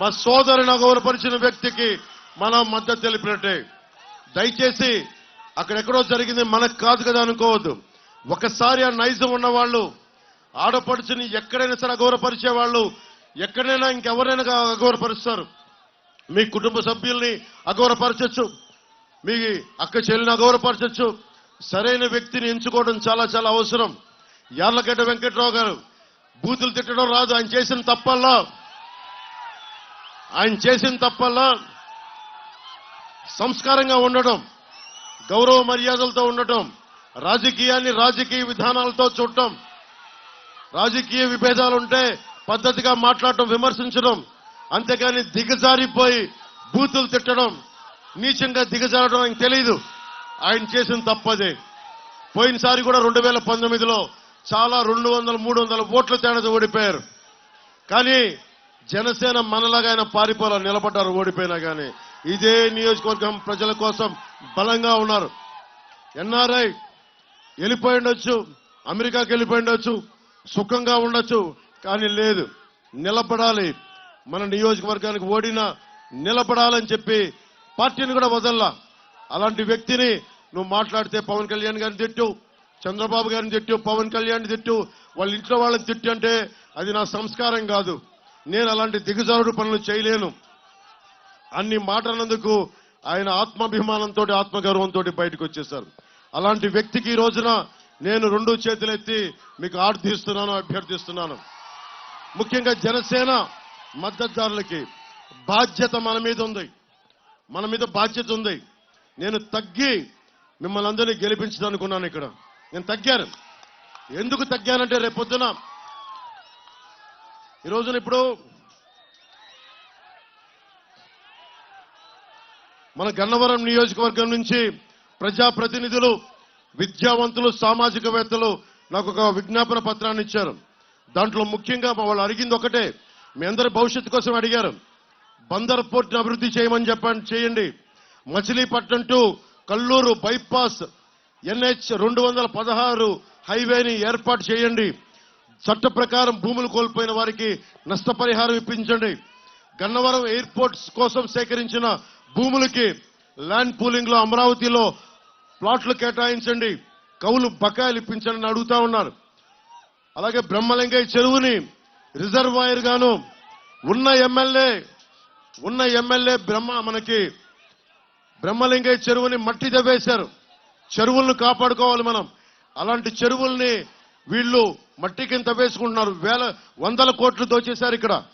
మా సోదరుని గౌరవపరిచిన వ్యక్తికి మనం మద్దతు తెలిపినట్టే. దయచేసి అక్కడెక్కడో జరిగింది మనకు కాదు కదా అనుకోవద్దు. ఒకసారి ఆ నైజం ఉన్నవాళ్ళు ఆడపడుచుని ఎక్కడైనా సరే అగౌరవపరిచే వాళ్ళు ఎక్కడైనా ఇంకెవరైనా అగౌరవపరుస్తారు. మీ కుటుంబ సభ్యుల్ని అగౌరవపరచచ్చు. మీ అక్క చెల్లిని అగౌరవపరచచ్చు. సరైన వ్యక్తిని ఎంచుకోవడం చాలా చాలా అవసరం. యార్లగడ్డ వెంకట్రావు గారు బూతులు తిట్టడం రాదు. ఆయన చేసిన తప్పల్లా ఆయన చేసిన తప్పల్లా సంస్కారంగా ఉండటం గౌరవ మర్యాదలతో ఉండటం రాజకీయాన్ని రాజకీయ విధానాలతో చూడటం రాజకీయ విభేదాలుంటే పద్ధతిగా మాట్లాడటం విమర్శించడం అంతేకాని దిగజారిపోయి బూతులు తిట్టడం నీచంగా దిగజారడం ఆయనకు తెలియదు ఆయన చేసిన తప్పదే. పోయినసారి కూడా రెండు వేల పంతొమ్మిదిలో చాలా రెండు వందల మూడు వందల ఓట్ల తేడాతో ఓడిపోయారు. కానీ జనసేన మనలాగా ఆయన పారిపోలా నిలబడ్డారు ఓడిపోయినా కానీ ఇదే నియోజకవర్గం ప్రజల కోసం బలంగా ఉన్నారు. ఎన్ఆర్ఐ వెళ్ళిపోయి ఉండొచ్చు అమెరికాకి వెళ్ళిపోయి ఉండొచ్చు సుఖంగా ఉండొచ్చు కానీ లేదు. నిలబడాలి. మన నియోజకవర్గానికి ఓడినా నిలబడాలని చెప్పి పార్టీని కూడా వదల్లా. అలాంటి వ్యక్తిని నువ్వు మాట్లాడితే పవన్ కళ్యాణ్ గారిని తిట్టు చంద్రబాబు గారిని తిట్టు పవన్ కళ్యాణ్ తిట్టు వాళ్ళ ఇంట్లో వాళ్ళని తిట్టు అంటే అది నా సంస్కారం కాదు. నేను అలాంటి దిగజారుడు పనులు చేయలేను. అన్ని మాటలందుకు ఆయన ఆత్మాభిమానంతో ఆత్మగౌరవంతో బయటకు వచ్చేశారు. అలాంటి వ్యక్తికి ఈ రోజున నేను రెండు చేతులెత్తి మీకు ఆర్థిస్తున్నాను అభ్యర్థిస్తున్నాను. ముఖ్యంగా జనసేన మద్దతుదారులకి బాధ్యత మన మీద ఉంది. మన మీద బాధ్యత ఉంది. నేను తగ్గి మిమ్మల్ని అందరినీ గెలిపించదనుకున్నాను ఇక్కడ. నేను తగ్గాను. ఎందుకు తగ్గానంటే రేపొద్దున ఈ రోజున ఇప్పుడు మన గన్నవరం నియోజకవర్గం నుంచి ప్రజాప్రతినిధులు విద్యావంతులు సామాజికవేత్తలు నాకు ఒక విజ్ఞాపన పత్రాన్ని ఇచ్చారు. దాంట్లో ముఖ్యంగా మా వాళ్ళు అడిగింది ఒకటే. మీ అందరి భవిష్యత్తు కోసం అడిగారు. బందర్ పోర్ట్ అభివృద్ధి చేయమని చెప్పండి చేయండి. Machilipatnam to Kalluru bypass NH రెండు వందల పదహారు హైవేని ఏర్పాటు చేయండి. చట్ట ప్రకారం భూములు కోల్పోయిన వారికి నష్టపరిహారం ఇప్పించండి. గన్నవరం ఎయిర్పోర్ట్స్ కోసం సేకరించిన భూములకి ల్యాండ్ పూలింగ్లో అమరావతిలో ప్లాట్లు కేటాయించండి. కౌలు బకాయిలు ఇప్పించండి అడుగుతా ఉన్నారు. అలాగే బ్రహ్మలింగయ్య చెరువుని రిజర్వాయర్ గాను ఉన్న ఎమ్మెల్యే ఉన్న ఎమ్మెల్యే బ్రహ్మ మనకి బ్రహ్మలింగయ్య చెరువుని మట్టి దవ్వేశారు చెరువులను కాపాడుకోవాలి మనం. అలాంటి చెరువుల్ని వీళ్ళు మట్టి కింద వేసుకుంటున్నారు. వేల వందల కోట్లు దోచేశారు ఇక్కడ.